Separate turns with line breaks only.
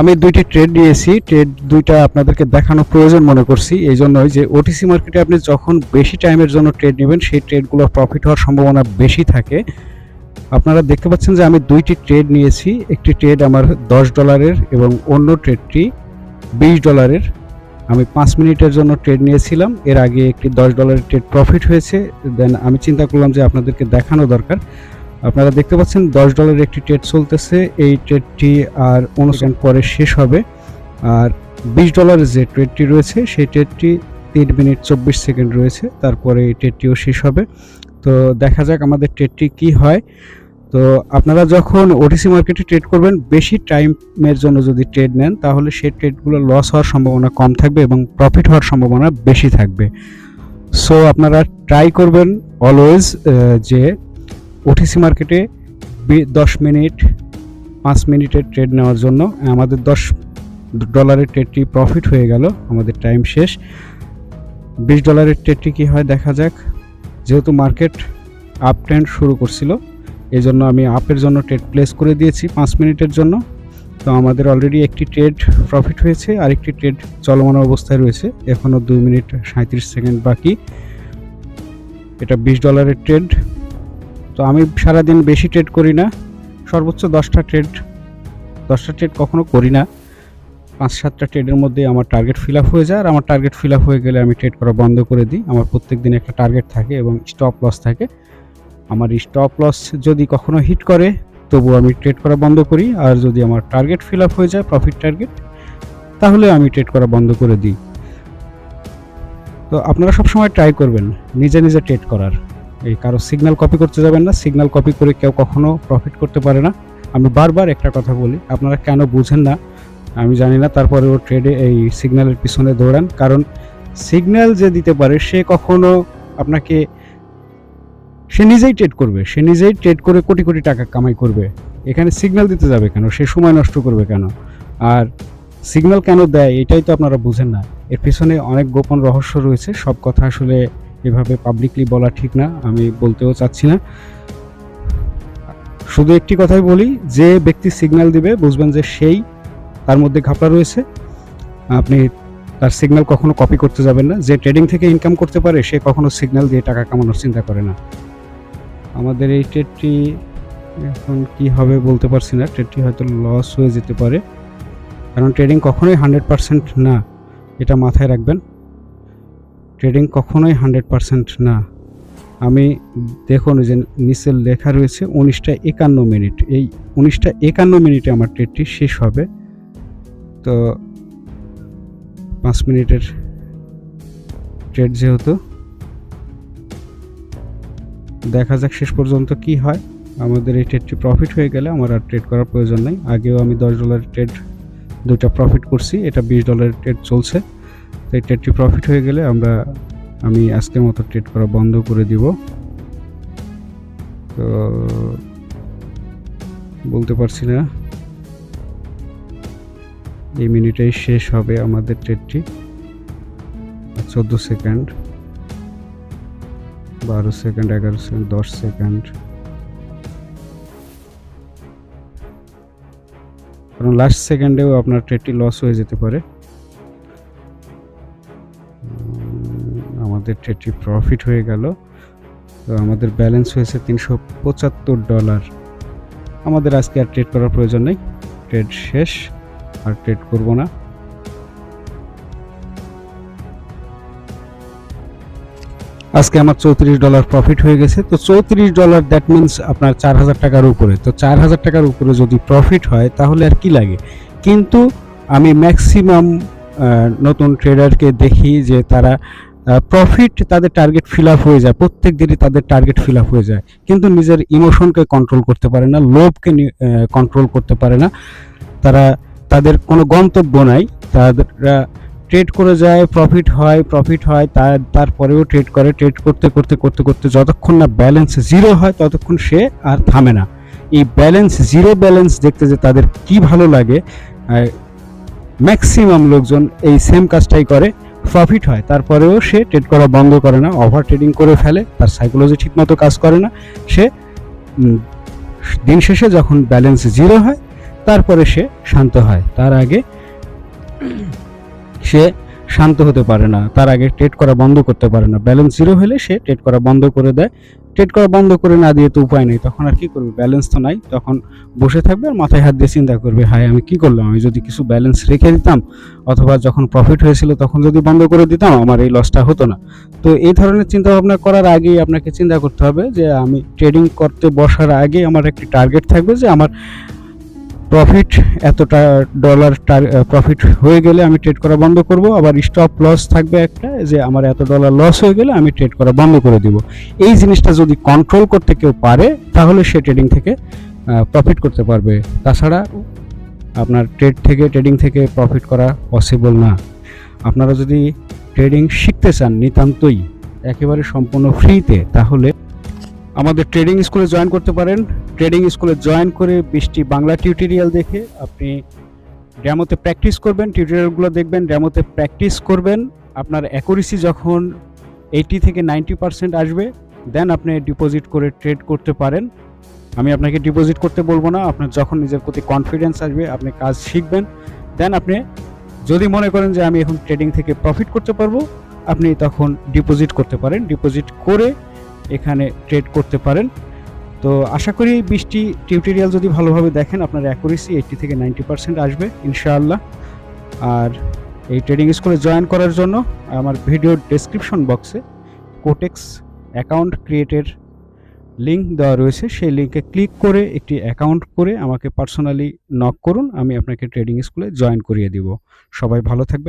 আমি দুইটি ট্রেড নিয়েছি ট্রেড দুইটা আপনাদেরকে দেখানো প্রয়োজন মনে করছি, এই জন্যই যে ওটিসি মার্কেটে আপনি যখন বেশি টাইমের জন্য ট্রেড নেবেন, সেই ট্রেডগুলো প্রফিট হওয়ার সম্ভাবনা বেশি থাকে। আপনারা দেখতে পাচ্ছেন যে আমি দুইটি ট্রেড নিয়েছি, একটি ট্রেড আমার দশ ডলারের এবং অন্য ট্রেডটি বিশ ডলারের আমি পাঁচ মিনিটের জন্য ট্রেড নিয়েছিলাম, এর আগে একটি দশ ডলারের ট্রেড প্রফিট হয়েছে দেন আমি চিন্তা করলাম যে আপনাদেরকে দেখানো দরকার। আপনারা দেখতে পাচ্ছেন দশ ডলারের একটি ট্রেড চলতেছে। এই ট্রেডটি আর অনুষ্ঠান পরে শেষ হবে। আর বিশ ডলারের যে ট্রেডটি রয়েছে, সেই ট্রেডটি তিন মিনিট চব্বিশ সেকেন্ড রয়েছে। তারপরে এই ট্রেডটিও শেষ হবে। তো দেখা যাক আমাদের ট্রেডটি কি হয়। তো আপনারা যখন ওটিসি মার্কেটে ট্রেড করবেন, বেশি টাইমের জন্য যদি ট্রেড নেন, তাহলে সেই ট্রেডগুলো লস হওয়ার সম্ভাবনা কম থাকবে এবং প্রফিট হওয়ার সম্ভাবনা বেশি থাকবে। সো আপনারা ট্রাই করবেন অলওয়েজ যে ওটিসি মার্কেটে দশ মিনিট, পাঁচ মিনিটের ট্রেড নেওয়ার জন্য, আমাদের দশ ডলারের ট্রেডটি প্রফিট হয়ে গেল, আমাদের টাইম শেষ। বিশ ডলারের ট্রেডটি কী হয় দেখা যাক। যেহেতু মার্কেট আপ ট্রেন্ড শুরু করছিল এই জন্য আমি আপের জন্য ট্রেড প্লেস করে দিয়েছি পাঁচ মিনিটের জন্য। তো আমাদের অলরেডি একটি ট্রেড প্রফিট হয়েছে আর একটি ট্রেড চলমান অবস্থায় রয়েছে এখনও দুই মিনিট সাঁত্রিশ সেকেন্ড বাকি। এটা বিশ ডলারের ট্রেড তো আমি সারাদিন বেশি ট্রেড করি না। সর্বোচ্চ দশটা ট্রেড দশটা ট্রেড কখনো করি না। পাঁচ সাতটা ট্রেডের মধ্যে আমার টার্গেট ফিল আপ হয়ে যায়। আর আমার টার্গেট ফিল আপ হয়ে গেলে আমি ট্রেড করা বন্ধ করে দিই। আমার প্রত্যেক দিন একটা টার্গেট থাকে এবং স্টপ লস থাকে। আমার স্টপ লস যদি কখনো হিট করে তবু আমি ট্রেড করা বন্ধ করি। আর যদি আমার টার্গেট ফিল আপ হয়ে যায় প্রফিট টার্গেট তাহলে আমি ট্রেড করা বন্ধ করে দিই। তো আপনারা সবসময় ট্রাই করবেন, নিজে নিজে ট্রেড করার। এই কারও সিগন্যাল কপি করতে যাবেন না সিগনাল কপি করে কেউ কখনো প্রফিট করতে পারে না। আমি বারবার একটা কথা বলি, আপনারা কেন বুঝেন না? আমি জানি না তারপরেও ট্রেডে এই সিগন্যালের পিছনে দৌড়ান। কারণ সিগন্যাল যে দিতে পারে, সে কখনো আপনাকে, সে নিজেই ট্রেড করবে। সে নিজেই ট্রেড করে কোটি কোটি টাকা কামাই করবে। এখানে সিগন্যাল দিতে যাবে কেন? সে সময় নষ্ট করবে কেন? আর সিগন্যাল কেন দেয়, এটাই তো আপনারা বুঝেন না। এর পিছনে অনেক গোপন রহস্য রয়েছে। সব কথা আসলে এভাবে পাবলিকলি বলা ঠিক না, আমি বলতেও চাচ্ছি না। শুধু একটি কথাই বলি, যে ব্যক্তি সিগন্যাল দিবে, বুঝবেন যে সেই তার মধ্যে ঘাপলা রয়েছে। আপনি তার সিগন্যাল কখনো কপি করতে যাবেন না। যে ট্রেডিং থেকে ইনকাম করতে পারে, সে কখনো সিগন্যাল দিয়ে টাকা কামানোর চিন্তা করে না। আমাদের এই ট্রেডটি এখন কি হবে বলতে পারছি না। ট্রেডটি হয়তো লস হয়ে যেতে পারে। কারণ ট্রেডিং কখনোই হান্ড্রেড পারসেন্ট না। এটা মাথায় রাখবেন। ট্রেডিং কখনোই হান্ড্রেড পারসেন্ট না। আমি দেখুন যে নিচের লেখা রয়েছে উনিশটা একান্ন মিনিট। এই উনিশটা একান্ন মিনিটে আমার ট্রেডটি শেষ হবে। তো পাঁচ মিনিটের ট্রেড যেহেতু, দেখা যাক শেষ পর্যন্ত কি হয়। আমাদের এই ট্রেডটি প্রফিট হয়ে গেলে আমার আর ট্রেড করার প্রয়োজন নেই। আগেও আমি দশ ডলারের ট্রেড দুইটা প্রফিট করছি, এটা বিশ ডলারের ট্রেড চলছে। তো এই ট্রেডটি প্রফিট হয়ে গেলে আমরা, আমি আজকের মতো ট্রেড করা বন্ধ করে দিব। তো, বলতে পারছি না। এই মিনিটেই শেষ হবে আমাদের ট্রেডটি চোদ্দ সেকেন্ড, বারো সেকেন্ড, এগারো সেকেন্ড, দশ সেকেন্ড। কারণ লাস্ট সেকেন্ডেও আপনার ট্রেডটি লস হয়ে যেতে পারে। আমাদের ট্রেডটি প্রফিট হয়ে গেল। তো আমাদের ব্যালেন্স হয়েছে তিনশো পঁচাত্তর ডলার আমাদের আজকে আর ট্রেড করার প্রয়োজন নেই। ট্রেড শেষ, আর ট্রেড করব না। আজকে আমার চৌত্রিশ ডলার প্রফিট হয়ে গেছে। তো চৌত্রিশ ডলার দ্যাট মিন্স আপনার চার হাজার টাকার উপরে। তো চার হাজার টাকার উপরে যদি প্রফিট হয়, তাহলে আর কি লাগে? কিন্তু আমি ম্যাক্সিমাম নতুন ট্রেডারকে দেখি যে তারা প্রফিট তাদের টার্গেট ফিল আপ হয়ে যায়, প্রত্যেক দিনই তাদের টার্গেট ফিল আপ হয়ে যায়। কিন্তু নিজের ইমোশনকে কন্ট্রোল করতে পারে না লোভকে কন্ট্রোল করতে পারে না। তারা, তাদের কোনো গন্তব্য নাই। তারা ট্রেড করে যায় প্রফিট হয় প্রফিট হয় তার তারপরেও ট্রেড করে। ট্রেড করতে করতে করতে করতে যতক্ষণ না ব্যালেন্স জিরো হয়, ততক্ষণ সে আর থামে না। এই ব্যালেন্স জিরো ব্যালেন্স দেখতে যে তাদের কি ভালো লাগে ম্যাক্সিমাম লোকজন এই সেম কাজটাই করে। প্রফিট হয়, তারপরেও সে ট্রেড করা বন্ধ করে না ওভার ট্রেডিং করে ফেলে, তার সাইকোলজি ঠিকমতো কাজ করে না। সে দিন শেষে যখন ব্যালেন্স জিরো হয়, তারপরে সে শান্ত হয়। তার আগে সে শান্ত হতে পারে না, তার আগে ট্রেড করা বন্ধ করতে পারে না। ব্যালেন্স জিরো হলে সে ট্রেড করা বন্ধ করে দেয় ট্রেড করা বন্ধ করে না দিয়ে তো উপায় নেই। তখন আর কি করবে? ব্যালেন্স তো নাই। তখন বসে থাকবে আর মাথায় হাত দিয়ে চিন্তা করবে, হায়, আমি কি করলাম? আমি যদি কিছু ব্যালেন্স রেখে দিতাম অথবা যখন প্রফিট হয়েছিল তখন যদি বন্ধ করে দিতাম, আমার এই লসটা হতো না। তো এই ধরনের চিন্তা ভাবনা করার আগেই আপনাকে চিন্তা করতে হবে যে, আমি ট্রেডিং করতে বসার আগে আমার একটি টার্গেট থাকবে যে, আমার প্রফিট এতটা ডলার প্রফিট হয়ে গেলে আমি ট্রেড করা বন্ধ করব। আবার স্টপ লস থাকবে একটা, যে আমার এত ডলার লস হয়ে গেলে আমি ট্রেড করা বন্ধ করে দিব। এই জিনিসটা যদি কন্ট্রোল করতে কেউ পারে, তাহলে সে ট্রেডিং থেকে প্রফিট করতে পারবে। তাছাড়া আপনার ট্রেড থেকে ট্রেডিং থেকে প্রফিট করা পসিবল না। আপনারা যদি ট্রেডিং শিখতে চান নিতান্তই, একেবারে সম্পূর্ণ ফ্রিতে তাহলে আমাদের ট্রেডিং স্কুলে জয়েন করতে পারেন। ট্রেডিং স্কুলে জয়েন করে বৃষ্টি বাংলা টিউটোরিয়াল দেখে আপনি ড্যামোতে প্র্যাকটিস করবেন। টিউটোরিয়ালগুলো দেখবেন ড্যামোতে প্র্যাকটিস করবেন। আপনার অ্যাকুরেসি যখন এইটি থেকে নাইনটি পার্সেন্ট আসবে, দেন আপনি ডিপোজিট করে ট্রেড করতে পারেন। আমি আপনাকে ডিপোজিট করতে বলব না, আপনার যখন নিজের প্রতি কনফিডেন্স আসবে, আপনি কাজ শিখবেন। দেন আপনি যদি মনে করেন যে আমি এখন ট্রেডিং থেকে প্রফিট করতে পারব, আপনি তখন ডিপোজিট করতে পারেন। ডিপোজিট করে এখানে ট্রেড করতে পারেন। তো আশা করি বৃষ্টি টিউটোরিয়াল যদি ভালোভাবে দেখেন, আপনার অ্যাকুরেসি এইটি থেকে নাইনটি পার্সেন্ট আসবে, ইনশাআল্লাহ। আর এই ট্রেডিং স্কুলে জয়েন করার জন্য আমার ভিডিও ডেসক্রিপশন বক্সে কোটেক্স অ্যাকাউন্ট ক্রিয়েটের লিঙ্ক দেওয়া রয়েছে। সেই লিঙ্কে ক্লিক করে একটি অ্যাকাউন্ট করে আমাকে পার্সোনালি নক করুন, আমি আপনাকে ট্রেডিং স্কুলে জয়েন করিয়ে দিব। সবাই ভালো থাকবেন।